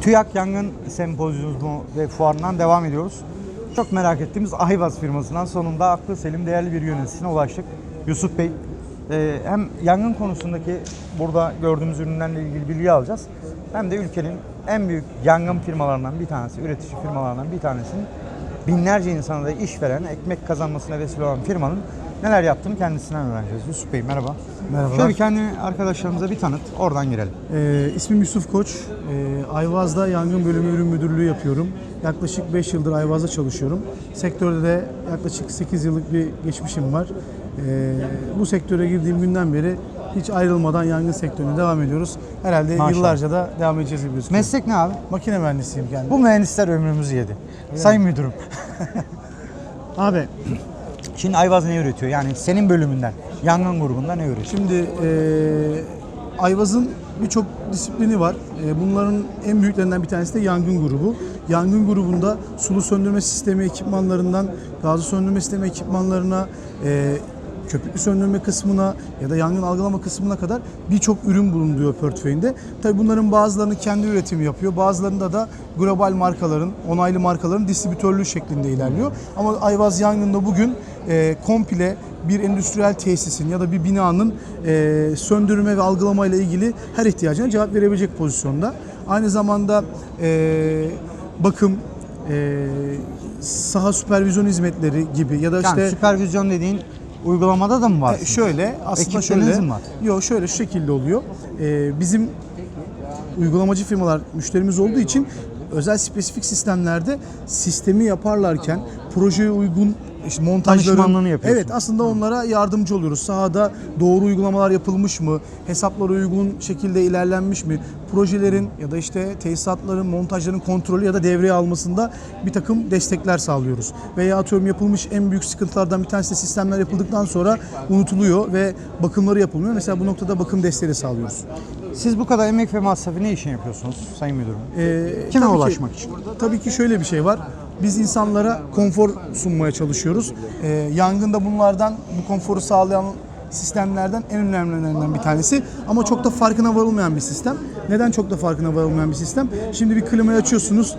TÜYAK Yangın Sempozyumu ve fuarından devam ediyoruz. Çok merak ettiğimiz Ayvaz firmasından sonunda aklı selim değerli bir yöneticisine ulaştık. Yusuf Bey. Ee, hem yangın konusundaki burada gördüğümüz ürünlerle ilgili bilgi alacağız. Hem de ülkenin en büyük yangın firmalarından bir tanesi, üretici firmalarından bir tanesinin binlerce insana da iş veren, ekmek kazanmasına vesile olan firmanın neler yaptığını kendisinden öğreneceğiz. Yusuf Bey merhaba. Merhabalar. Şöyle bir kendini arkadaşlarımıza bir tanıt, oradan girelim. Ee, ismim Yusuf Koç. Ee, Ayvaz'da yangın bölümü ürün müdürlüğü yapıyorum. Yaklaşık 5 yıldır Ayvaz'da çalışıyorum. Sektörde de yaklaşık 8 yıllık bir geçmişim var. Ee, bu sektöre girdiğim günden beri hiç ayrılmadan yangın sektörüne devam ediyoruz. Herhalde Maşallah. yıllarca da devam edeceğiz gibi gözüküyor. Meslek ne abi? Makine mühendisiyim kendim. Bu mühendisler ömrümüzü yedi. Sayın müdürüm. Abi Şimdi Ayvaz ne üretiyor? Yani senin bölümünden, yangın grubunda ne üretiyor? Şimdi eee Ayvaz'ın birçok disiplini var. Eee, bunların en büyüklerinden bir tanesi de yangın grubu. Yangın grubunda sulu söndürme sistemi ekipmanlarından gazı söndürme sistemi ekipmanlarına, eee köpüklü söndürme kısmına ya da yangın algılama kısmına kadar birçok ürün bulunuyor portföyünde. Tabii bunların bazılarını kendi üretimi yapıyor. Bazılarında da global markaların, onaylı markaların distribütörlüğü şeklinde ilerliyor. Ama Ayvaz Yangın'da bugün eee komple bir endüstriyel tesisin ya da bir binanın eee, söndürme ve algılama ile ilgili her ihtiyacına cevap verebilecek pozisyonda. Aynı zamanda eee, bakım, eee, saha süpervizyon hizmetleri gibi ya da Yani işte süpervizyon dediğin uygulamada da mı var? e, şöyle aslında şöyle mi var? Yok şöyle şu şekilde oluyor. Ee, bizim uygulamacı firmalar müşterimiz olduğu için özel spesifik sistemlerde sistemi yaparlarken projeye uygun işte montajları Danışmanlığını yapıyorsun. Evet aslında onlara yardımcı oluyoruz. Sahada doğru uygulamalar yapılmış mı? Hesaplara uygun şekilde ilerlenmiş mi? Projelerin ya da işte tesisatların, montajların kontrolü ya da devreye almasında bir takım destekler sağlıyoruz. Veya atıyorum yapılmış en büyük sıkıntılardan bir tanesi de sistemler yapıldıktan sonra unutuluyor ve bakımları yapılmıyor. Mesela bu noktada bakım desteği de sağlıyoruz. Siz bu kadar emek ve masrafı ne için yapıyorsunuz Sayın Müdürüm? Ee, Kime tabii ki- ulaşmak için? Tabii ki şöyle bir şey var. Biz insanlara konfor sunmaya çalışıyoruz. Ee, yangında bunlardan bu konforu sağlayan sistemlerden en önemlilerinden bir tanesi ama çok da farkına varılmayan bir sistem. Neden çok da farkına varılmayan bir sistem? Şimdi bir klimayı açıyorsunuz.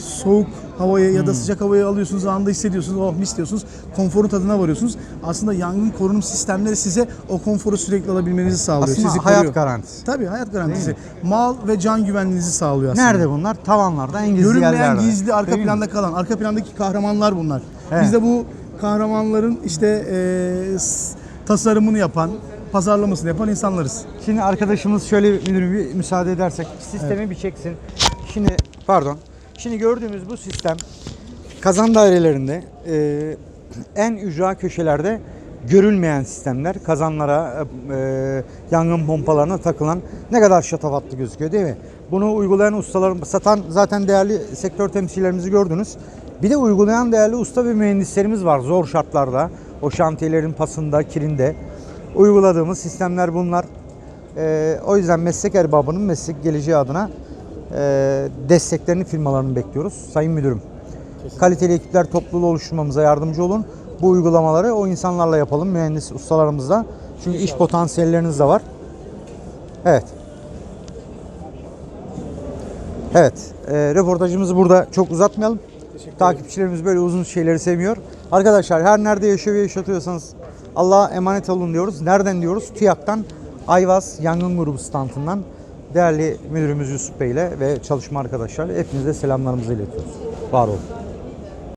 Soğuk havayı ya da sıcak havayı alıyorsunuz, anında hissediyorsunuz, oh mis diyorsunuz, konforun tadına varıyorsunuz. Aslında yangın korunum sistemleri size o konforu sürekli alabilmenizi sağlıyor. Aslında sizi hayat koruyor. garantisi. Tabii hayat garantisi. Mal ve can güvenliğinizi sağlıyor aslında. Nerede bunlar? Tavanlarda, en gizli Görünmeyen yerlerde. gizli arka Değil mi? planda kalan, arka plandaki kahramanlar bunlar. Evet. Biz de bu kahramanların işte e, s- tasarımını yapan, pazarlamasını yapan insanlarız. Şimdi arkadaşımız şöyle müdürüm bir müsaade edersek sistemi bir çeksin. Şimdi pardon. Şimdi gördüğümüz bu sistem kazan dairelerinde e, en ücra köşelerde görülmeyen sistemler kazanlara e, yangın pompalarına takılan ne kadar şatafatlı gözüküyor değil mi? Bunu uygulayan ustalar satan zaten değerli sektör temsilcilerimizi gördünüz. Bir de uygulayan değerli usta ve mühendislerimiz var zor şartlarda. O şantiyelerin pasında, kirinde uyguladığımız sistemler bunlar. Ee, o yüzden meslek erbabının meslek geleceği adına e, desteklerini firmalarını bekliyoruz. Sayın Müdürüm, kaliteli ekipler topluluğu oluşturmamıza yardımcı olun. Bu uygulamaları o insanlarla yapalım, mühendis ustalarımızla. Çünkü iş potansiyelleriniz de var. Evet. Evet, e, röportajımızı burada çok uzatmayalım. Takipçilerimiz böyle uzun şeyleri sevmiyor. Arkadaşlar her nerede yaşıyor ve yaşatıyorsanız Allah'a emanet olun diyoruz. Nereden diyoruz? TÜYAK'tan Ayvaz Yangın Grubu standından değerli müdürümüz Yusuf Bey ile ve çalışma arkadaşlarla hepinize selamlarımızı iletiyoruz. Var olun.